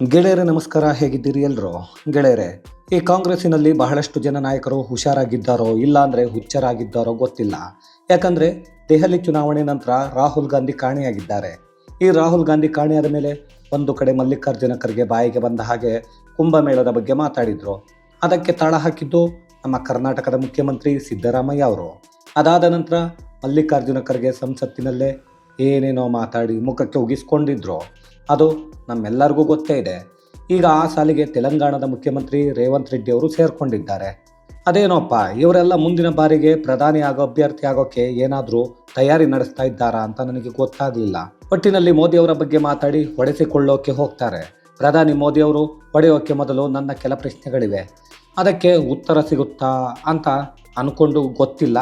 ಗೆಳೆಯರೇ, ನಮಸ್ಕಾರ. ಹೇಗಿದ್ದೀರಿ ಎಲ್ಲರೂ ಗೆಳೆಯರೇ, ಈ ಕಾಂಗ್ರೆಸ್ಸಿನಲ್ಲಿ ಬಹಳಷ್ಟು ಜನ ನಾಯಕರು ಹುಷಾರಾಗಿದ್ದಾರೋ ಇಲ್ಲಾಂದರೆ ಹುಚ್ಚರಾಗಿದ್ದಾರೋ ಗೊತ್ತಿಲ್ಲ. ಯಾಕಂದರೆ ದೆಹಲಿ ಚುನಾವಣೆ ನಂತರ ರಾಹುಲ್ ಗಾಂಧಿ ಕಾಣೆಯಾಗಿದ್ದಾರೆ. ಈ ರಾಹುಲ್ ಗಾಂಧಿ ಕಾಣೆಯಾದ ಮೇಲೆ ಒಂದು ಕಡೆ ಮಲ್ಲಿಕಾರ್ಜುನ ಖರ್ಗೆ ಬಾಯಿಗೆ ಬಂದ ಹಾಗೆ ಕುಂಭಮೇಳದ ಬಗ್ಗೆ ಮಾತಾಡಿದರು. ಅದಕ್ಕೆ ತಾಳ ಹಾಕಿದ್ದು ನಮ್ಮ ಕರ್ನಾಟಕದ ಮುಖ್ಯಮಂತ್ರಿ ಸಿದ್ದರಾಮಯ್ಯ ಅವರು. ಅದಾದ ನಂತರ ಮಲ್ಲಿಕಾರ್ಜುನ ಖರ್ಗೆ ಸಂಸತ್ತಿನಲ್ಲೇ ಏನೇನೋ ಮಾತಾಡಿ ಮುಖಕ್ಕೆ ಉಗಿಸ್ಕೊಂಡಿದ್ರು. ಅದು ನಮ್ಮೆಲ್ಲರಿಗೂ ಗೊತ್ತೇ ಇದೆ. ಈಗ ಆ ಸಾಲಿಗೆ ತೆಲಂಗಾಣದ ಮುಖ್ಯಮಂತ್ರಿ ರೇವಂತ್ ರೆಡ್ಡಿ ಅವರು ಸೇರಿಕೊಂಡಿದ್ದಾರೆ. ಅದೇನೋಪ್ಪ, ಇವರೆಲ್ಲ ಮುಂದಿನ ಬಾರಿಗೆ ಪ್ರಧಾನಿ ಆಗೋ ಅಭ್ಯರ್ಥಿ ಆಗೋಕ್ಕೆ ಏನಾದರೂ ತಯಾರಿ ನಡೆಸ್ತಾ ಇದ್ದಾರಾ ಅಂತ ನನಗೆ ಗೊತ್ತಾಗಲಿಲ್ಲ. ಒಟ್ಟಿನಲ್ಲಿ ಮೋದಿ ಅವರ ಬಗ್ಗೆ ಮಾತಾಡಿ ಹೊಡೆಸಿಕೊಳ್ಳೋಕೆ ಹೋಗ್ತಾರೆ. ಪ್ರಧಾನಿ ಮೋದಿ ಅವರು ಹೊಡೆಯೋಕೆ ಮೊದಲು ನನ್ನ ಕೆಲ ಪ್ರಶ್ನೆಗಳಿವೆ. ಅದಕ್ಕೆ ಉತ್ತರ ಸಿಗುತ್ತಾ ಅಂತ ಅನ್ಕೊಂಡು ಗೊತ್ತಿಲ್ಲ.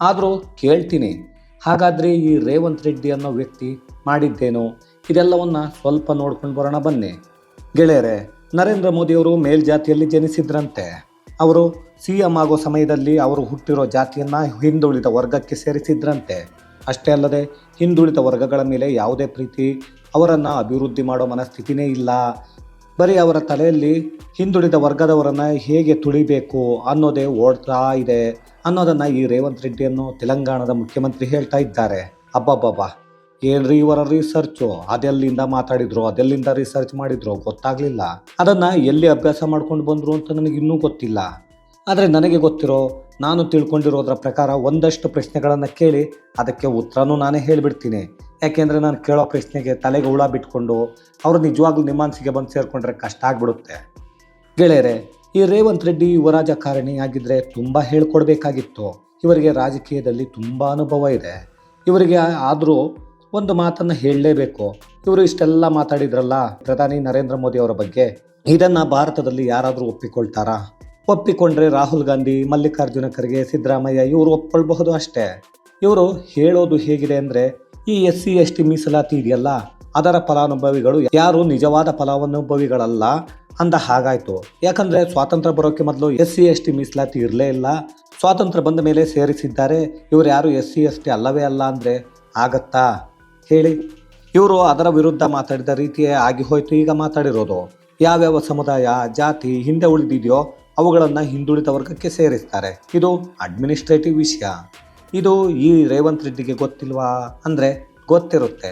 ಆದರೂ ಕೇಳ್ತೀನಿ. ಹಾಗಾದರೆ ಈ ರೇವಂತ್ ರೆಡ್ಡಿ ಅನ್ನೋ ವ್ಯಕ್ತಿ ಮಾಡಿದ್ದೇನು? ಇದೆಲ್ಲವನ್ನ ಸ್ವಲ್ಪ ನೋಡ್ಕೊಂಡು ಬರೋಣ ಬನ್ನಿ. ಗೆಳೆಯರೆ, ನರೇಂದ್ರ ಮೋದಿಯವರು ಮೇಲ್ಜಾತಿಯಲ್ಲಿ ಜನಿಸಿದ್ರಂತೆ. ಅವರು ಸಿ ಎಂ ಆಗೋ ಸಮಯದಲ್ಲಿ ಅವರು ಹುಟ್ಟಿರೋ ಜಾತಿಯನ್ನು ಹಿಂದುಳಿದ ವರ್ಗಕ್ಕೆ ಸೇರಿಸಿದ್ರಂತೆ. ಅಷ್ಟೇ ಅಲ್ಲದೆ, ಹಿಂದುಳಿದ ವರ್ಗಗಳ ಮೇಲೆ ಯಾವುದೇ ಪ್ರೀತಿ ಅವರನ್ನು ಅಭಿವೃದ್ಧಿ ಮಾಡೋ ಮನಸ್ಥಿತಿನೇ ಇಲ್ಲ. ಬರೀ ಅವರ ತಲೆಯಲ್ಲಿ ಹಿಂದುಳಿದ ವರ್ಗದವರನ್ನು ಹೇಗೆ ತುಳಿಬೇಕು ಅನ್ನೋದೇ ಓಡ್ತಾ ಇದೆ ಅನ್ನೋದನ್ನು ಈ ರೇವಂತ್ ರೆಡ್ಡಿಯನ್ನು ತೆಲಂಗಾಣದ ಮುಖ್ಯಮಂತ್ರಿ ಹೇಳ್ತಾ ಇದ್ದಾರೆ. ಅಬ್ಬಬ್ಬಬ್ಬಾ. ಏನ್ರಿ ಇವರ ರಿಸರ್ಚು ಅದೆಲ್ಲಿಂದ ಮಾತಾಡಿದ್ರು? ಅದೆಲ್ಲಿಂದ ರಿಸರ್ಚ್ ಮಾಡಿದ್ರು? ಗೊತ್ತಾಗ್ಲಿಲ್ಲ. ಅದನ್ನ ಎಲ್ಲಿ ಅಭ್ಯಾಸ ಮಾಡ್ಕೊಂಡು ಬಂದ್ರು ಅಂತ ನನಗೆ ಇನ್ನೂ ಗೊತ್ತಿಲ್ಲ. ಆದರೆ ನನಗೆ ಗೊತ್ತಿರೋ, ನಾನು ತಿಳ್ಕೊಂಡಿರೋದ್ರ ಪ್ರಕಾರ ಒಂದಷ್ಟು ಪ್ರಶ್ನೆಗಳನ್ನು ಕೇಳಿ ಅದಕ್ಕೆ ಉತ್ತರನೂ ನಾನೇ ಹೇಳಿಬಿಡ್ತೀನಿ. ಯಾಕೆಂದರೆ ನಾನು ಕೇಳೋ ಪ್ರಶ್ನೆಗೆ ತಲೆಗೆ ಹುಳ ಬಿಟ್ಕೊಂಡು ಅವರು ನಿಜವಾಗ್ಲೂ ನಿಮ್ಮ ಬಂದು ಸೇರಿಕೊಂಡ್ರೆ ಕಷ್ಟ ಆಗ್ಬಿಡುತ್ತೆ. ಗೆಳೆಯರೆ, ಈ ರೇವಂತ್ ರೆಡ್ಡಿ ಯುವ ರಾಜಕಾರಣಿ ಆಗಿದ್ದರೆ ತುಂಬ ಹೇಳ್ಕೊಡ್ಬೇಕಾಗಿತ್ತು. ಇವರಿಗೆ ರಾಜಕೀಯದಲ್ಲಿ ತುಂಬ ಅನುಭವ ಇದೆ. ಇವರಿಗೆ ಆದರೂ ಒಂದು ಮಾತನ್ನು ಹೇಳಲೇಬೇಕು. ಇವರು ಇಷ್ಟೆಲ್ಲ ಮಾತಾಡಿದ್ರಲ್ಲ, ಪ್ರಧಾನಿ ನರೇಂದ್ರ ಮೋದಿ ಅವರ ಬಗ್ಗೆ. ಇದನ್ನು ಭಾರತದಲ್ಲಿ ಯಾರಾದರೂ ಒಪ್ಪಿಕೊಳ್ತಾರಾ? ಒಪ್ಪಿಕೊಂಡ್ರೆ ರಾಹುಲ್ ಗಾಂಧಿ, ಮಲ್ಲಿಕಾರ್ಜುನ ಖರ್ಗೆ, ಸಿದ್ದರಾಮಯ್ಯ ಇವರು ಒಪ್ಕೊಳ್ಬಹುದು ಅಷ್ಟೇ. ಇವರು ಹೇಳೋದು ಹೇಗಿದೆ ಅಂದರೆ, ಈ ಎಸ್ ಸಿ ಎಸ್ ಟಿ ಮೀಸಲಾತಿ ಇದೆಯಲ್ಲ, ಅದರ ಫಲಾನುಭವಿಗಳು ಯಾರು ನಿಜವಾದ ಫಲಾನುಭವಿಗಳಲ್ಲ ಅಂದ ಹಾಗಾಯ್ತು. ಯಾಕಂದ್ರೆ ಸ್ವಾತಂತ್ರ್ಯ ಬರೋಕ್ಕೆ ಮೊದಲು ಎಸ್ ಸಿ ಎಸ್ ಟಿ ಮೀಸಲಾತಿ ಇರಲೇ ಇಲ್ಲ. ಸ್ವಾತಂತ್ರ್ಯ ಬಂದ ಮೇಲೆ ಸೇರಿಸಿದ್ದಾರೆ. ಇವರು ಯಾರು ಎಸ್ ಸಿ ಎಸ್ ಟಿ ಅಲ್ಲವೇ ಅಲ್ಲ ಅಂದರೆ ಆಗತ್ತಾ? ಹೇಳಿ. ಇವರು ಅದರ ವಿರುದ್ಧ ಮಾತಾಡಿದ ರೀತಿಯೇ ಆಗಿ ಹೋಯ್ತು. ಈಗ ಮಾತಾಡಿರೋದು, ಯಾವ್ಯಾವ ಸಮುದಾಯ, ಜಾತಿ, ಹಿಂದೆ ಉಳಿದಿದೆಯೋ ಅವುಗಳನ್ನು ಹಿಂದುಳಿದ ವರ್ಗಕ್ಕೆ ಸೇರಿಸ್ತಾರೆ. ಇದು ಅಡ್ಮಿನಿಸ್ಟ್ರೇಟಿವ್ ವಿಷಯ. ಇದು ಈ ರೇವಂತ್ ರೆಡ್ಡಿಗೆ ಗೊತ್ತಿಲ್ವಾ? ಅಂದರೆ ಗೊತ್ತಿರುತ್ತೆ.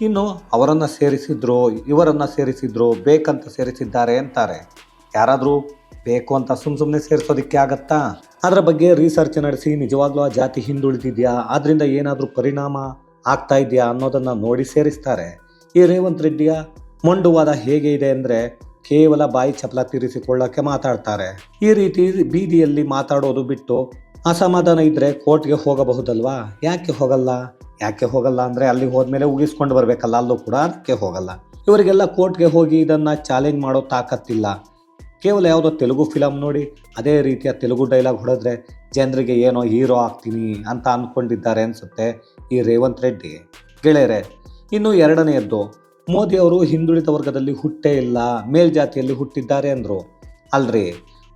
ಇನ್ನು ಅವರನ್ನು ಸೇರಿಸಿದ್ರು, ಇವರನ್ನು ಸೇರಿಸಿದ್ರು, ಬೇಕಂತ ಸೇರಿಸಿದ್ದಾರೆ ಅಂತಾರೆ. ಯಾರಾದರೂ ಬೇಕು ಅಂತ ಸುಮ್ಮ ಸುಮ್ಮನೆ ಸೇರಿಸೋದಕ್ಕೆ ಆಗತ್ತಾ? ಅದರ ಬಗ್ಗೆ ರಿಸರ್ಚ್ ನಡೆಸಿ, ನಿಜವಾಗ್ಲೂ ಆ ಜಾತಿ ಹಿಂದುಳಿದಿದೆಯಾ? ಅದರಿಂದ ಏನಾದರೂ ಪರಿಣಾಮ ಆಗ್ತಾ ಇದೆಯಾ ಅನ್ನೋದನ್ನು ನೋಡಿ ಸೇರಿಸ್ತಾರೆ. ಈ ರೇವಂತ್ ರೆಡ್ಡಿಯ ಮೊಂಡುವಾದ ಹೇಗೆ ಇದೆ ಅಂದರೆ ಕೇವಲ ಬಾಯಿ ಚಪಲ ತೀರಿಸಿಕೊಳ್ಳೋಕ್ಕೆ ಮಾತಾಡ್ತಾರೆ. ಈ ರೀತಿ ಬೀದಿಯಲ್ಲಿ ಮಾತಾಡೋದು ಬಿಟ್ಟು ಅಸಮಾಧಾನ ಇದ್ದರೆ ಕೋರ್ಟ್ಗೆ ಹೋಗಬಹುದಲ್ವಾ? ಯಾಕೆ ಹೋಗಲ್ಲ? ಯಾಕೆ ಹೋಗಲ್ಲ ಅಂದರೆ ಅಲ್ಲಿ ಹೋದ್ಮೇಲೆ ಉಗಿಸ್ಕೊಂಡು ಬರಬೇಕಲ್ಲ, ಅಲ್ಲೂ ಕೂಡ ಅದಕ್ಕೆ ಹೋಗಲ್ಲ. ಇವರಿಗೆಲ್ಲ ಕೋರ್ಟ್ಗೆ ಹೋಗಿ ಇದನ್ನು ಚಾಲೆಂಜ್ ಮಾಡೋ ತಾಕತ್ತಿಲ್ಲ. ಕೇವಲ ಯಾವುದೋ ತೆಲುಗು ಫಿಲಮ್ ನೋಡಿ, ಅದೇ ರೀತಿಯ ತೆಲುಗು ಡೈಲಾಗ್ ಹೊಡೆದ್ರೆ, ಜನರಿಗೆ ಏನೋ ಹೀರೋ ಆಗ್ತೀನಿ ಅಂತ ಅಂದ್ಕೊಂಡಿದ್ದಾರೆ ಅನಿಸುತ್ತೆ. ಈ ರೇವಂತ್ ರೆಡ್ಡಿ. ಗೆಳೆಯರೆ, ಇನ್ನು ಎರಡನೆಯದ್ದು, ಮೋದಿ ಅವರು ಹಿಂದುಳಿದ ವರ್ಗದಲ್ಲಿ ಹುಟ್ಟೇ ಇಲ್ಲ, ಮೇಲ್ಜಾತಿಯಲ್ಲಿ ಹುಟ್ಟಿದ್ದಾರೆ ಅಂದರು. ಅಲ್ರಿ,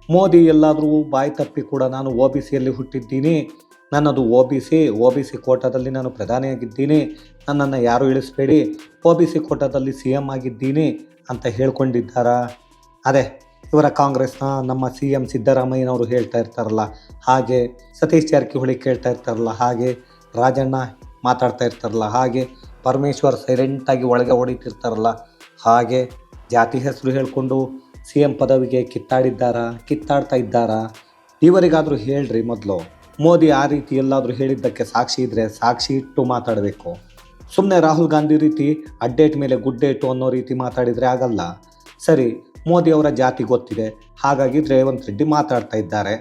ಮೋದಿ ಎಲ್ಲಾದರೂ ಬಾಯಿ ತಪ್ಪಿ ಕೂಡ ನಾನು ಒ ಬಿ ಸಿಯಲ್ಲಿ ಹುಟ್ಟಿದ್ದೀನಿ. ನನ್ನದು O B C, O B C ಕೋಟಾದಲ್ಲಿ ನಾನು ಪ್ರಧಾನಿಯಾಗಿದ್ದೀನಿ. ನನ್ನನ್ನು ಯಾರು ಇಳಿಸ್ಬೇಡಿ, ಒ ಬಿ ಸಿ ಕೋಟಾದಲ್ಲಿ ಸಿ ಎಂ ಆಗಿದ್ದೀನಿ ಅಂತ ಹೇಳ್ಕೊಂಡಿದ್ದಾರಾ? ಅದೇ, ಇವರ ಕಾಂಗ್ರೆಸ್ನ ನಮ್ಮ ಸಿ ಎಂ ಸಿದ್ದರಾಮಯ್ಯನವರು ಹೇಳ್ತಾ ಇರ್ತಾರಲ್ಲ, ಹಾಗೆ, ಸತೀಶ್ ಜಾರಕಿಹೊಳಿ ಕೇಳ್ತಾ ಇರ್ತಾರಲ್ಲ, ಹಾಗೆ. ರಾಜಣ್ಣ ಮಾತಾಡ್ತಾ ಇರ್ತಾರಲ್ಲ, ಹಾಗೆ ಪರಮೇಶ್ವರ್ ಸೈಲೆಂಟಾಗಿ ಒಳಗೆ ಹೊಡಿತಿರ್ತಾರಲ್ಲ ಹಾಗೆ ಜಾತಿ ಹೆಸರು ಹೇಳಿಕೊಂಡು ಸಿ ಎಂ ಪದವಿಗೆ ಕಿತ್ತಾಡಿದ್ದಾರಾ, ಕಿತ್ತಾಡ್ತಾ ಇದ್ದಾರಾ? ಇವರಿಗಾದರೂ ಹೇಳ್ರಿ ಮೊದಲು. ಮೋದಿ ಆ ರೀತಿ ಎಲ್ಲಾದರೂ ಹೇಳಿದ್ದಕ್ಕೆ ಸಾಕ್ಷಿ ಇದ್ದರೆ ಸಾಕ್ಷಿ ಇಟ್ಟು ಮಾತಾಡಬೇಕು. ಸುಮ್ಮನೆ ರಾಹುಲ್ ಗಾಂಧಿ ರೀತಿ ಅಡ್ಡೇಟ್ ಮೇಲೆ ಗುಡ್ಡೇಟು ಅನ್ನೋ ರೀತಿ ಮಾತಾಡಿದರೆ ಆಗಲ್ಲ. ಸರಿ, ಮೋದಿ ಅವರ ಜಾತಿ ಗೊತ್ತಿದೆ, ಹಾಗಾಗಿ ರೇವಂತ್ ರೆಡ್ಡಿ ಮಾತಾಡ್ತಾ ಇದ್ದಾರೆ.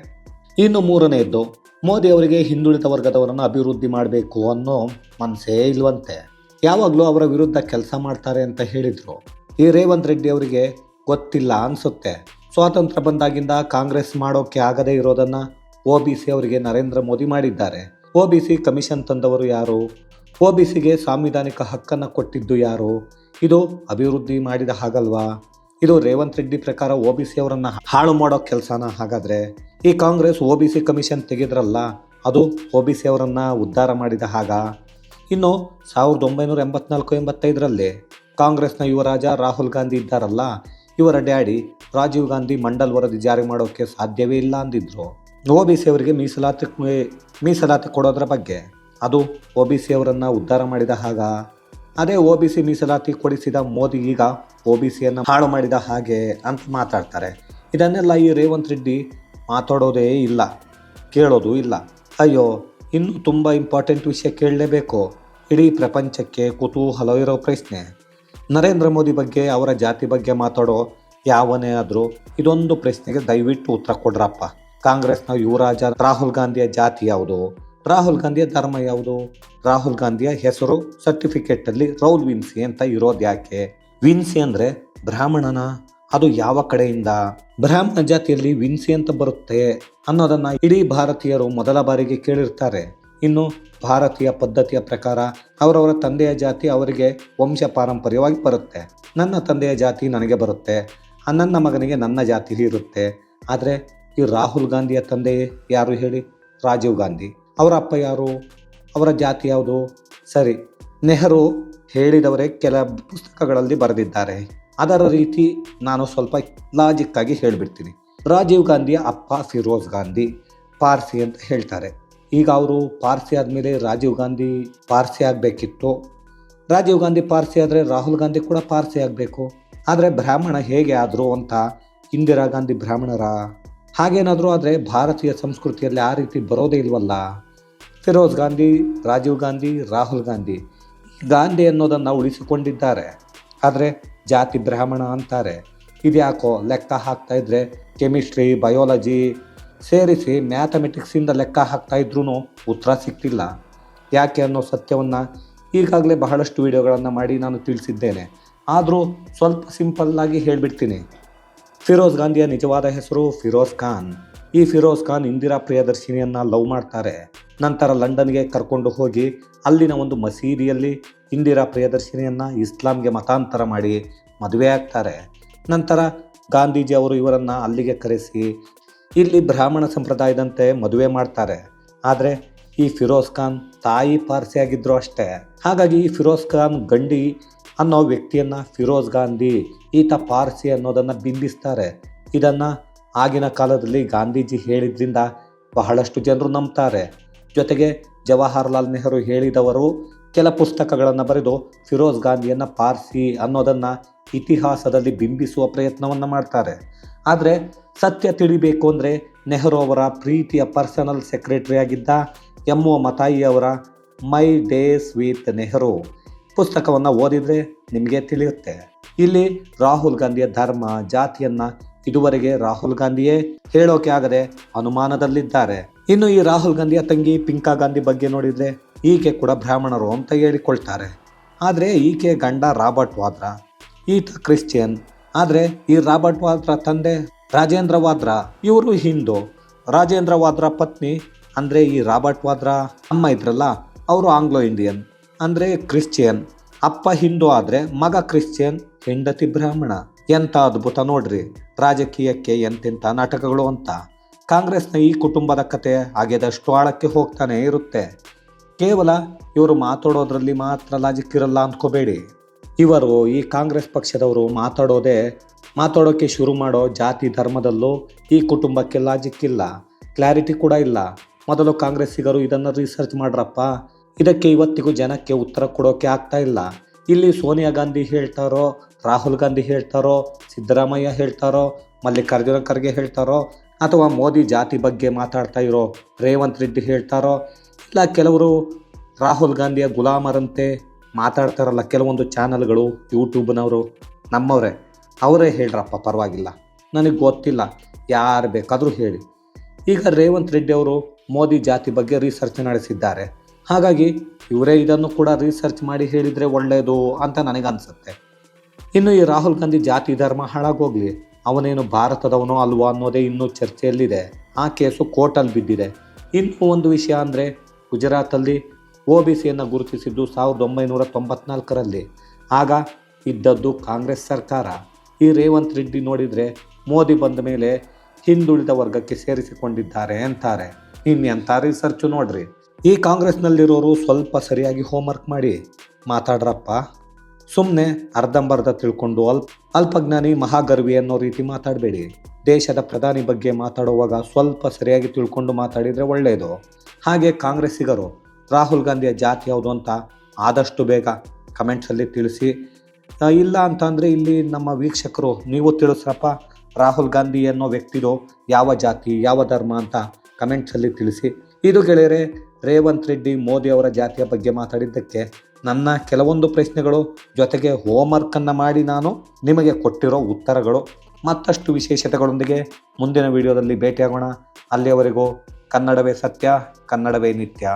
ಇನ್ನು ಮೂರನೆಯದ್ದು ಮೋದಿ ಅವರಿಗೆ ಹಿಂದುಳಿದ ವರ್ಗದವರನ್ನು ಅಭಿವೃದ್ಧಿ ಮಾಡಬೇಕು ಅನ್ನೋ ಮನಸ್ಸೇ ಇಲ್ವಂತೆ. ಯಾವಾಗಲೂ ಅವರ ವಿರುದ್ಧ ಕೆಲಸ ಮಾಡ್ತಾರೆ ಅಂತ ಹೇಳಿದರು. ಈ ರೇವಂತ್ ರೆಡ್ಡಿ ಅವರಿಗೆ ಗೊತ್ತಿಲ್ಲ ಅನಿಸುತ್ತೆ. ಸ್ವಾತಂತ್ರ್ಯ ಬಂದಾಗಿಂದ ಕಾಂಗ್ರೆಸ್ ಮಾಡೋಕ್ಕೆ ಆಗದೇ ಇರೋದನ್ನು ಒ ಬಿ ಸಿ ಅವರಿಗೆ ನರೇಂದ್ರ ಮೋದಿ ಮಾಡಿದ್ದಾರೆ. ಒ ಬಿ ಸಿ ಕಮಿಷನ್ ತಂದವರು ಯಾರು? ಒ ಬಿ ಸಿಗೆ ಸಾಂವಿಧಾನಿಕ ಹಕ್ಕನ್ನು ಕೊಟ್ಟಿದ್ದು ಯಾರು? ಇದು ಅಭಿವೃದ್ಧಿ ಮಾಡಿದ ಹಾಗಲ್ವಾ? ಇದು ರೇವಂತ್ ರೆಡ್ಡಿ ಪ್ರಕಾರ ಒ ಬಿ ಸಿ ಹಾಳು ಮಾಡೋ ಕೆಲಸನ. ಹಾಗಾದ್ರೆ ಈ Congress O B C commission ತೆಗೆದ್ರಲ್ಲ, ಅದು ಒ ಬಿ ಸಿ ಉದ್ಧಾರ ಮಾಡಿದ ಹಾಗ? ಇನ್ನು ಸಾವಿರದ ಒಂಬೈನೂರ ಎಂಬತ್ನಾಲ್ಕು, ಎಂಬತ್ತೈದರಲ್ಲಿ ಕಾಂಗ್ರೆಸ್ನ ಯುವರಾಜ ರಾಹುಲ್ ಗಾಂಧಿ ಇದ್ದಾರಲ್ಲ, ಇವರ ಡ್ಯಾಡಿ ರಾಜೀವ್ ಗಾಂಧಿ ಮಂಡಲ್ ವರದಿ ಜಾರಿ ಮಾಡೋಕ್ಕೆ ಸಾಧ್ಯವೇ ಇಲ್ಲ ಅಂದಿದ್ರು. ಒ ಬಿ ಸಿ ಅವರಿಗೆ ಮೀಸಲಾತಿ ಮೀಸಲಾತಿ ಕೊಡೋದ್ರ ಬಗ್ಗೆ ಅದು ಒ ಬಿ ಸಿ ಅವರನ್ನು ಉದ್ಧಾರ ಮಾಡಿದ ಹಾಗ? ಅದೇ ಒ ಬಿ ಸಿ ಮೀಸಲಾತಿ ಕೊಡಿಸಿದ ಮೋದಿ ಈಗ ಒ ಬಿ ಸಿಯನ್ನು ಹಾಳು ಮಾಡಿದ ಹಾಗೆ ಅಂತ ಮಾತಾಡ್ತಾರೆ. ಇದನ್ನೆಲ್ಲ ಈ ರೇವಂತ್ ರೆಡ್ಡಿ ಮಾತಾಡೋದೇ ಇಲ್ಲ, ಕೇಳೋದು ಇಲ್ಲ. ಅಯ್ಯೋ, ಇನ್ನೂ ತುಂಬ ಇಂಪಾರ್ಟೆಂಟ್ ವಿಷಯ ಕೇಳಲೇಬೇಕು. ಇಡೀ ಪ್ರಪಂಚಕ್ಕೆ ಕುತೂಹಲ ಇರೋ ಪ್ರಶ್ನೆ. ನರೇಂದ್ರ ಮೋದಿ ಬಗ್ಗೆ, ಅವರ ಜಾತಿ ಬಗ್ಗೆ ಮಾತಾಡೋ ಯಾವನೇ ಆದರೂ ಇದೊಂದು ಪ್ರಶ್ನೆಗೆ ದಯವಿಟ್ಟು ಉತ್ತರ ಕೊಡ್ರಪ್ಪ. ಕಾಂಗ್ರೆಸ್ನ ಯುವರಾಜ ರಾಹುಲ್ ಗಾಂಧಿಯ ಜಾತಿ ಯಾವುದು? ರಾಹುಲ್ ಗಾಂಧಿಯ ಧರ್ಮ ಯಾವುದು? ರಾಹುಲ್ ಗಾಂಧಿಯ ಹೆಸರು, ಸರ್ಟಿಫಿಕೇಟಲ್ಲಿ ರೌಲ್ ವಿನ್ಸಿ ಅಂತ ಇರೋದು ಯಾಕೆ ವಿನ್ಸಿ ಅಂದರೆ ಬ್ರಾಹ್ಮಣನ? ಅದು ಯಾವ ಕಡೆಯಿಂದ? ಬ್ರಾಹ್ಮಣ ಜಾತಿಯಲ್ಲಿ ವಿನ್ಸಿ ಅಂತ ಬರುತ್ತೆ ಅನ್ನೋದನ್ನ ಇಡೀ ಭಾರತೀಯರು ಮೊದಲ ಬಾರಿಗೆ ಕೇಳಿರ್ತಾರೆ. ಇನ್ನು ಭಾರತೀಯ ಪದ್ಧತಿಯ ಪ್ರಕಾರ ಅವರವರ ತಂದೆಯ ಜಾತಿ ಅವರಿಗೆ ವಂಶ ಪಾರಂಪರ್ಯವಾಗಿ ಬರುತ್ತೆ. ನನ್ನ ತಂದೆಯ ಜಾತಿ ನನಗೆ ಬರುತ್ತೆ. ನನ್ನ ಮಗನಿಗೆ ನನ್ನ ಜಾತಿ ಇರುತ್ತೆ. ಆದರೆ ಈ ರಾಹುಲ್ ಗಾಂಧಿಯ ತಂದೆ ಯಾರು ಹೇಳಿ? ರಾಜೀವ್ ಗಾಂಧಿ. ಅವರ ಅಪ್ಪ ಯಾರು? ಅವರ ಜಾತಿ ಯಾವುದು? ಸರಿ ನೆಹರು ಹೇಳಿದವರೇ ಕೆಲ ಪುಸ್ತಕಗಳಲ್ಲಿ ಬರೆದಿದ್ದಾರೆ. ಅದರ ರೀತಿ ನಾನು ಸ್ವಲ್ಪ ಲಾಜಿಕ್ಕಾಗಿ ಹೇಳಿಬಿಡ್ತೀನಿ. ರಾಜೀವ್ ಗಾಂಧಿಯ ಅಪ್ಪ ಫಿರೋಜ್ ಗಾಂಧಿ ಪಾರ್ಸಿ ಅಂತ ಹೇಳ್ತಾರೆ. ಈಗ ಅವರು ಪಾರ್ಸಿ ಆದಮೇಲೆ ರಾಜೀವ್ ಗಾಂಧಿ ಪಾರ್ಸಿ ಆಗಬೇಕಿತ್ತು. ರಾಜೀವ್ ಗಾಂಧಿ ಪಾರ್ಸಿ ಆದರೆ ರಾಹುಲ್ ಗಾಂಧಿ ಕೂಡ ಪಾರ್ಸಿ ಆಗಬೇಕು. ಆದರೆ ಬ್ರಾಹ್ಮಣ ಹೇಗೆ ಆದರು ಅಂತ ಇಂದಿರಾ ಗಾಂಧಿ ಬ್ರಾಹ್ಮಣರ? ಹಾಗೇನಾದರೂ ಆದರೆ ಭಾರತೀಯ ಸಂಸ್ಕೃತಿಯಲ್ಲಿ ಆ ರೀತಿ ಬರೋದೇ ಇಲ್ವಲ್ಲ? ಫಿರೋಜ್ ಗಾಂಧಿ, ರಾಜೀವ್ ಗಾಂಧಿ, ರಾಹುಲ್ ಗಾಂಧಿ. ಗಾಂಧಿ ಅನ್ನೋದನ್ನು ಉಳಿಸಿಕೊಂಡಿದ್ದಾರೆ. ಆದರೆ ಜಾತಿ ಬ್ರಾಹ್ಮಣ ಅಂತಾರೆ. ಇದ್ಯಾಕೋ ಲೆಕ್ಕ ಹಾಕ್ತಾ ಇದ್ರೆ ಕೆಮಿಸ್ಟ್ರಿ, ಬಯೋಲಜಿ ಸೇರಿಸಿ ಮ್ಯಾಥಮೆಟಿಕ್ಸಿಂದ ಲೆಕ್ಕ ಹಾಕ್ತಾ ಇದ್ರೂ ಉತ್ತರ ಸಿಕ್ತಿಲ್ಲ ಯಾಕೆ ಅನ್ನೋ ಸತ್ಯವನ್ನು ಈಗಾಗಲೇ ಬಹಳಷ್ಟು ವಿಡಿಯೋಗಳನ್ನು ಮಾಡಿ ನಾನು ತಿಳಿಸಿದ್ದೇನೆ. ಆದರೂ ಸ್ವಲ್ಪ ಸಿಂಪಲ್ಲಾಗಿ ಹೇಳಿಬಿಡ್ತೀನಿ. ಫಿರೋಜ್ ಗಾಂಧಿಯ ನಿಜವಾದ ಹೆಸರು ಫಿರೋಜ್ ಖಾನ್. ಈ ಫಿರೋಜ್ ಖಾನ್ ಇಂದಿರಾ ಪ್ರಿಯದರ್ಶಿನಿಯನ್ನು ಲವ್ ಮಾಡ್ತಾರೆ. ನಂತರ ಲಂಡನ್ಗೆ ಕರ್ಕೊಂಡು ಹೋಗಿ ಅಲ್ಲಿನ ಒಂದು ಮಸೀದಿಯಲ್ಲಿ ಇಂದಿರಾ ಪ್ರಿಯದರ್ಶಿನಿಯನ್ನು ಇಸ್ಲಾಂಗೆ ಮತಾಂತರ ಮಾಡಿ ಮದುವೆ ಆಗ್ತಾರೆ. ನಂತರ ಗಾಂಧೀಜಿ ಅವರು ಇವರನ್ನು ಅಲ್ಲಿಗೆ ಕರೆಸಿ ಇಲ್ಲಿ ಬ್ರಾಹ್ಮಣ ಸಂಪ್ರದಾಯದಂತೆ ಮದುವೆ ಮಾಡ್ತಾರೆ. ಆದರೆ ಈ ಫಿರೋಜ್ ಖಾನ್ ತಾಯಿ ಪಾರ್ಸಿ ಆಗಿದ್ರು ಅಷ್ಟೇ. ಹಾಗಾಗಿ ಈ ಫಿರೋಜ್ ಖಾನ್ ಗಂಡಿ ಅನ್ನೋ ವ್ಯಕ್ತಿಯನ್ನು ಫಿರೋಜ್ ಗಾಂಧಿ ಈತ ಪಾರ್ಸಿ ಅನ್ನೋದನ್ನು ಬಿಂಬಿಸ್ತಾರೆ. ಇದನ್ನು ಆಗಿನ ಕಾಲದಲ್ಲಿ ಗಾಂಧೀಜಿ ಹೇಳಿದ್ರಿಂದ ಬಹಳಷ್ಟು ಜನರು ನಂಬ್ತಾರೆ. ಜೊತೆಗೆ ಜವಾಹರ್ಲಾಲ್ ನೆಹರು ಹೇಳಿದವರು ಕೆಲ ಪುಸ್ತಕಗಳನ್ನು ಬರೆದು ಫಿರೋಜ್ ಗಾಂಧಿಯನ್ನು ಪಾರ್ಸಿ ಅನ್ನೋದನ್ನು ಇತಿಹಾಸದಲ್ಲಿ ಬಿಂಬಿಸುವ ಪ್ರಯತ್ನವನ್ನು ಮಾಡ್ತಾರೆ. ಆದರೆ ಸತ್ಯ ತಿಳಿಬೇಕು ಅಂದರೆ ನೆಹರು ಅವರ ಪ್ರೀತಿಯ ಪರ್ಸನಲ್ ಸೆಕ್ರೆಟರಿ ಆಗಿದ್ದ M O Mathai my days with Nehru ಪುಸ್ತಕವನ್ನು ಓದಿದರೆ ನಿಮಗೆ ತಿಳಿಯುತ್ತೆ. ಇಲ್ಲಿ ರಾಹುಲ್ ಗಾಂಧಿಯ ಧರ್ಮ, ಜಾತಿಯನ್ನು ಇದುವರೆಗೆ ರಾಹುಲ್ ಗಾಂಧಿಯೇ ಹೇಳೋಕೆ ಆಗದೆ ಅನುಮಾನದಲ್ಲಿದ್ದಾರೆ. ಇನ್ನು ಈ ರಾಹುಲ್ ಗಾಂಧಿಯ ತಂಗಿ ಪಿಂಕಾ ಗಾಂಧಿ ಬಗ್ಗೆ ನೋಡಿದರೆ ಈಕೆ ಕೂಡ ಬ್ರಾಹ್ಮಣರು ಅಂತ ಹೇಳಿಕೊಳ್ತಾರೆ. ಆದರೆ ಈಕೆ ಗಂಡ ರಾಬರ್ಟ್ ವಾದ್ರಾ, ಈತ ಕ್ರಿಶ್ಚಿಯನ್. ಆದರೆ ಈ ರಾಬರ್ಟ್ ವಾದ್ರಾ ತಂದೆ ರಾಜೇಂದ್ರ ವಾದ್ರಾ, ಇವರು ಹಿಂದೂ. ರಾಜೇಂದ್ರ ವಾದ್ರಾ ಪತ್ನಿ ಅಂದರೆ ಈ ರಾಬರ್ಟ್ ವಾದ್ರಾ, ಅಮ್ಮ ಇದ್ರಲ್ಲ, ಅವರು ಆಂಗ್ಲೋ ಇಂಡಿಯನ್. ಅಂದರೆ ಕ್ರಿಶ್ಚಿಯನ್. ಅಪ್ಪ ಹಿಂದೂ ಆದರೆ ಮಗ ಕ್ರಿಶ್ಚಿಯನ್, ಹೆಂಡತಿ ಬ್ರಾಹ್ಮಣ. ಎಂಥ ಅದ್ಭುತ ನೋಡ್ರಿ, ರಾಜಕೀಯಕ್ಕೆ ಎಂತೆಂಥ ನಾಟಕಗಳು ಅಂತ. ಕಾಂಗ್ರೆಸ್ನ ಈ ಕುಟುಂಬದ ಕತೆ ಆಗ್ಯದಷ್ಟು ಆಳಕ್ಕೆ ಹೋಗ್ತಾನೆ ಇರುತ್ತೆ. ಕೇವಲ ಇವರು ಮಾತಾಡೋದ್ರಲ್ಲಿ ಮಾತ್ರ ಲಾಜಿಕ್ ಇರಲ್ಲ ಅಂದ್ಕೋಬೇಡಿ. ಇವರು ಈ ಕಾಂಗ್ರೆಸ್ ಪಕ್ಷದವರು ಮಾತಾಡೋದೇ ಮಾತಾಡೋಕ್ಕೆ ಶುರು ಮಾಡೋ ಜಾತಿ ಧರ್ಮದಲ್ಲೂ ಈ ಕುಟುಂಬಕ್ಕೆ ಲಾಜಿಕ್ ಇಲ್ಲ ಕ್ಲಾರಿಟಿ ಕೂಡ ಇಲ್ಲ. ಮೊದಲು ಕಾಂಗ್ರೆಸ್ಸಿಗರು ಇದನ್ನು ರಿಸರ್ಚ್ ಮಾಡ್ರಪ್ಪ. ಇದಕ್ಕೆ ಇವತ್ತಿಗೂ ಜನಕ್ಕೆ ಉತ್ತರ ಕೊಡೋಕೆ ಆಗ್ತಾ ಇಲ್ಲ. ಇಲ್ಲಿ ಸೋನಿಯಾ ಗಾಂಧಿ ಹೇಳ್ತಾರೋ, ರಾಹುಲ್ ಗಾಂಧಿ ಹೇಳ್ತಾರೋ, ಸಿದ್ದರಾಮಯ್ಯ ಹೇಳ್ತಾರೋ, ಮಲ್ಲಿಕಾರ್ಜುನ ಖರ್ಗೆ ಹೇಳ್ತಾರೋ ಅಥವಾ ಮೋದಿ ಜಾತಿ ಬಗ್ಗೆ ಮಾತಾಡ್ತಾ ಇರೋ ರೇವಂತ್ ರೆಡ್ಡಿ ಹೇಳ್ತಾರೋ? ಇಲ್ಲ, ಕೆಲವರು ರಾಹುಲ್ ಗಾಂಧಿಯ ಗುಲಾಮರಂತೆ ಮಾತಾಡ್ತಾರಲ್ಲ, ಕೆಲವೊಂದು ಚಾನಲ್ಗಳು, ಯೂಟ್ಯೂಬ್ನವರು, ನಮ್ಮವರೇ. ಅವರೇ ಹೇಳ್ರಪ್ಪ, ಪರವಾಗಿಲ್ಲ. ನನಗೆ ಗೊತ್ತಿಲ್ಲ, ಯಾರು ಬೇಕಾದರೂ ಹೇಳಿ. ಈಗ ರೇವಂತ್ ರೆಡ್ಡಿ ಅವರು ಮೋದಿ ಜಾತಿ ಬಗ್ಗೆ ರಿಸರ್ಚ್ ನಡೆಸಿದ್ದಾರೆ. ಹಾಗಾಗಿ ಇವರೇ ಇದನ್ನು ಕೂಡ ರಿಸರ್ಚ್ ಮಾಡಿ ಹೇಳಿದರೆ ಒಳ್ಳೆಯದು ಅಂತ ನನಗನ್ಸುತ್ತೆ. ಇನ್ನು ಈ ರಾಹುಲ್ ಗಾಂಧಿ ಜಾತಿ ಧರ್ಮ ಹಾಳಾಗೋಗ್ಲಿ. ಅವನೇನು ಭಾರತದವನೋ ಅಲ್ವಾ ಅನ್ನೋದೇ ಇನ್ನೂ ಚರ್ಚೆಯಲ್ಲಿದೆ. ಆ ಕೇಸು ಕೋರ್ಟಲ್ಲಿ ಬಿದ್ದಿದೆ. ಇನ್ನೂ ಒಂದು ವಿಷಯ ಅಂದರೆ ಗುಜರಾತಲ್ಲಿ ಒ ಬಿ ಸಿಯನ್ನು ಗುರುತಿಸಿದ್ದು ಸಾವಿರದ ಒಂಬೈನೂರ ತೊಂಬತ್ನಾಲ್ಕರಲ್ಲಿ. ಆಗ ಇದ್ದದ್ದು ಕಾಂಗ್ರೆಸ್ ಸರ್ಕಾರ. ಈ ರೇವಂತ್ ರೆಡ್ಡಿ ನೋಡಿದರೆ ಮೋದಿ ಬಂದ ಮೇಲೆ ಹಿಂದುಳಿದ ವರ್ಗಕ್ಕೆ ಸೇರಿಸಿಕೊಂಡಿದ್ದಾರೆ ಅಂತಾರೆ. ಇನ್ನೆಂಥ ರಿಸರ್ಚು ನೋಡ್ರಿ. ಈ ಕಾಂಗ್ರೆಸ್ನಲ್ಲಿರೋರು ಸ್ವಲ್ಪ ಸರಿಯಾಗಿ ಹೋಮ್ವರ್ಕ್ ಮಾಡಿ. ಮಾತಾಡ್ರಪ್ಪ. ಸುಮ್ಮನೆ ಅರ್ಧಂಬರ್ಧ ತಿಳ್ಕೊಂಡು ಅಲ್ಪ, ಅಲ್ಪಜ್ಞಾನಿ ಮಹಾಗರ್ವಿ ಅನ್ನೋ ರೀತಿ ಮಾತಾಡಬೇಡಿ. ದೇಶದ ಪ್ರಧಾನಿ ಬಗ್ಗೆ ಮಾತಾಡುವಾಗ ಸ್ವಲ್ಪ ಸರಿಯಾಗಿ ತಿಳ್ಕೊಂಡು ಮಾತಾಡಿದರೆ ಒಳ್ಳೆಯದು ಹಾಗೆ ಕಾಂಗ್ರೆಸ್ಸಿಗರು, ರಾಹುಲ್ ಗಾಂಧಿಯ ಜಾತಿ ಯಾವುದು ಅಂತ ಆದಷ್ಟು ಬೇಗ ಕಮೆಂಟ್ಸಲ್ಲಿ ತಿಳಿಸಿ ಇಲ್ಲ ಅಂತಂದರೆ ಇಲ್ಲಿ ನಮ್ಮ ವೀಕ್ಷಕರು, ನೀವು ತಿಳಿಸ್ರಪ್ಪ, ರಾಹುಲ್ ಗಾಂಧಿ ಅನ್ನೋ ವ್ಯಕ್ತಿದು ಯಾವ ಜಾತಿ, ಯಾವ ಧರ್ಮ ಅಂತ ಕಮೆಂಟ್ಸಲ್ಲಿ ತಿಳಿಸಿ. ಇದು ಗೆಳೆಯರೆ, ರೇವಂತ್ ರೆಡ್ಡಿ ಮೋದಿ ಅವರ ಜಾತಿಯ ಬಗ್ಗೆ ಮಾತಾಡಿದ್ದಕ್ಕೆ ನನ್ನ ಕೆಲವೊಂದು ಪ್ರಶ್ನೆಗಳು ಜೊತೆಗೆ ಹೋಮ್ವರ್ಕನ್ನು ಮಾಡಿ ನಾನು ನಿಮಗೆ ಕೊಟ್ಟಿರೋ ಉತ್ತರಗಳು ಮತ್ತಷ್ಟು ವಿಶೇಷತೆಗಳೊಂದಿಗೆ ಮುಂದಿನ ವಿಡಿಯೋದಲ್ಲಿ ಭೇಟಿಯಾಗೋಣ. ಅಲ್ಲಿಯವರೆಗೂ ಕನ್ನಡವೇ ಸತ್ಯ, ಕನ್ನಡವೇ ನಿತ್ಯ.